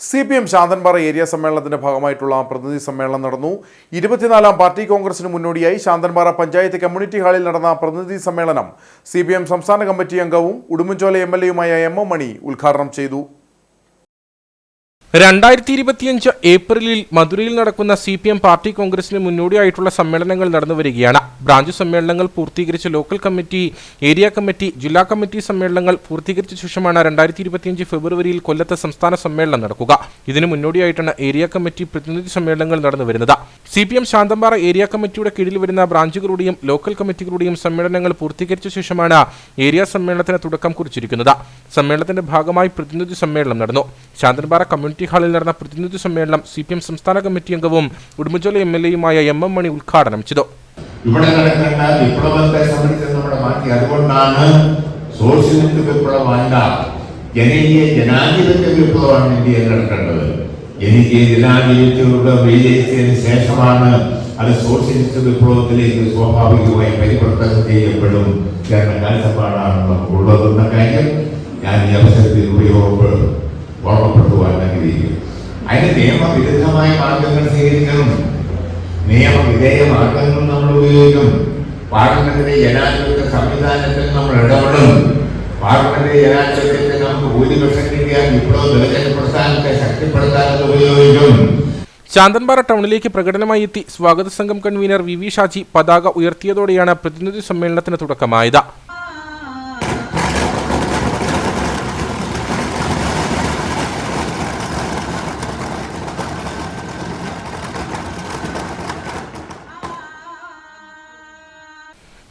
C P M Santhanpara area സമ്മേളനത്തിന്റെ ഭാഗമായിട്ടുള്ള പ്രതിനിധി സമ്മേളനം നടന്നു. ഇരുപത്തിനാലാം പാർട്ടി കോൺഗ്രസിന് മുന്നോടിയായി ശാന്തൻപാറ പഞ്ചായത്ത് കമ്മ്യൂണിറ്റി ഹാളിൽ നടന്ന പ്രതിനിധി സമ്മേളനം സി സംസ്ഥാന കമ്മിറ്റി അംഗവും ഉടുമ്പൻചോല എം എൽ എയുമായ എം എം മണി ഉദ്ഘാടനം ചെയ്തു. രണ്ടായിരത്തി ഇരുപത്തിയഞ്ച് ഏപ്രിലിൽ മധുരയിൽ നടക്കുന്ന സി പി എം പാർട്ടി കോൺഗ്രസിന് മുന്നോടിയായിട്ടുള്ള സമ്മേളനങ്ങൾ നടന്നു വരികയാണ്. ബ്രാഞ്ച് സമ്മേളനങ്ങൾ പൂർത്തീകരിച്ച ലോക്കൽ കമ്മിറ്റി ഏരിയ കമ്മിറ്റി ജില്ലാ കമ്മിറ്റി സമ്മേളനങ്ങൾ പൂർത്തീകരിച്ച ശേഷമാണ് രണ്ടായിരത്തി ഇരുപത്തിയഞ്ച് ഫെബ്രുവരിയിൽ കൊല്ലത്ത് സംസ്ഥാന സമ്മേളനം നടക്കുക. ഇതിന് മുന്നോടിയായിട്ടാണ് ഏരിയ കമ്മിറ്റി പ്രതിനിധി സമ്മേളനങ്ങൾ നടന്നു വരുന്നത്. C P M Santhampara area കമ്മിറ്റിയുടെ കീഴിൽ വരുന്ന ബ്രാഞ്ചുകളുടെയും ലോക്കൽ കമ്മിറ്റികളുടെയും സമ്മേളനങ്ങൾ പൂർത്തീകരിച്ച ശേഷമാണ് ഏരിയ സമ്മേളനത്തിന് തുടക്കം കുറിച്ചിരിക്കുന്നത്. സമ്മേളനത്തിന്റെ ഭാഗമായി പ്രതിനിധി സമ്മേളനം നടന്നു. ശാന്തൻപാറ കമ്മ്യൂണിറ്റി ഹാളിൽ നടന്ന പ്രതിനിധി സമ്മേളനം സി പി എം സംസ്ഥാന കമ്മിറ്റി അംഗവും ഉടുമ്പൻചോല എം എൽ എയുമായ എം എം മണി ഉദ്ഘാടനം ചെയ്തു. ഇവിടെ നടക്കേണ്ട വിപ്ലവത്തെ സംബന്ധിച്ച് നമ്മുടെ മാറ്റി അതുകൊണ്ടാണ് സോഷ്യലിസ്റ്റ് വിപ്ലവമല്ല ജനകീയ ജനാധിപത്യ വിപ്ലവമാണ് ഇന്ത്യയിൽ നടക്കേണ്ടത് ജനകീയ ജനാധിപത്യയുടെ വിജയിച്ചതിന് ശേഷമാണ് അത് സോഷ്യലിസ്റ്റ് വിപ്ലവത്തിലേക്ക് സ്വാഭാവികമായി പരിവർത്തനം ചെയ്യപ്പെടും എന്ന കാഴ്ചപ്പാടാണ് നമുക്കുള്ളതെന്ന കാര്യം ഞാൻ ഈ അവസരത്തിൽ ഉപയോഗപ്പെടും ഓർമ്മപ്പെടുത്തുവാൻ ആഗ്രഹിക്കുന്നു. അതിന് നിയമവിരുദ്ധമായ മാർഗങ്ങൾ സ്വീകരിക്കണം. നിയമവിധേയ മാർഗങ്ങൾ നമ്മൾ ഉപയോഗിക്കും പാർലമെന്റിലെ ജനാധിപത്യ സംവിധാനത്തിൽ നമ്മൾ ഇടപെടും പാർലമെന്റിലെ ജനാധിപത്യത്തിൽ നമുക്ക് ഭൂരിപക്ഷം കിട്ടിയാൽ വിപ്ലവ ദളിത പ്രസ്ഥാനത്തെ ശക്തിപ്പെടുത്താൻ ഉപയോഗിക്കും. ശാന്തൻപാറ ടൗണിലേക്ക് പ്രകടനമായി എത്തി സ്വാഗത സംഘം കൺവീനർ വി വി ഷാജി പതാക ഉയർത്തിയതോടെയാണ് പ്രതിനിധി സമ്മേളനത്തിന് തുടക്കമായത്.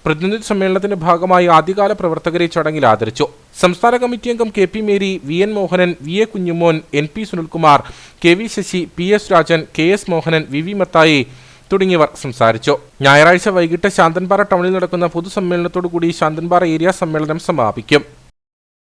പ്രതിനിധി സമ്മേളനത്തിന്റെ ഭാഗമായി ആദ്യകാല പ്രവർത്തകരെ ചടങ്ങിൽ ആദരിച്ചു. സംസ്ഥാന കമ്മിറ്റി അംഗം K P Mary V N Mohanan V A Kunjumon N P Sunilkumar K V Sasi P S Rajan K S Mohanan V V Mathai തുടങ്ങിയവർ സംസാരിച്ചു. ഞായറാഴ്ച വൈകിട്ട് ശാന്തൻപാറ ടൗണിൽ നടക്കുന്ന പൊതുസമ്മേളനത്തോടുകൂടി ശാന്തൻപാറ ഏരിയ സമ്മേളനം സമാപിക്കും.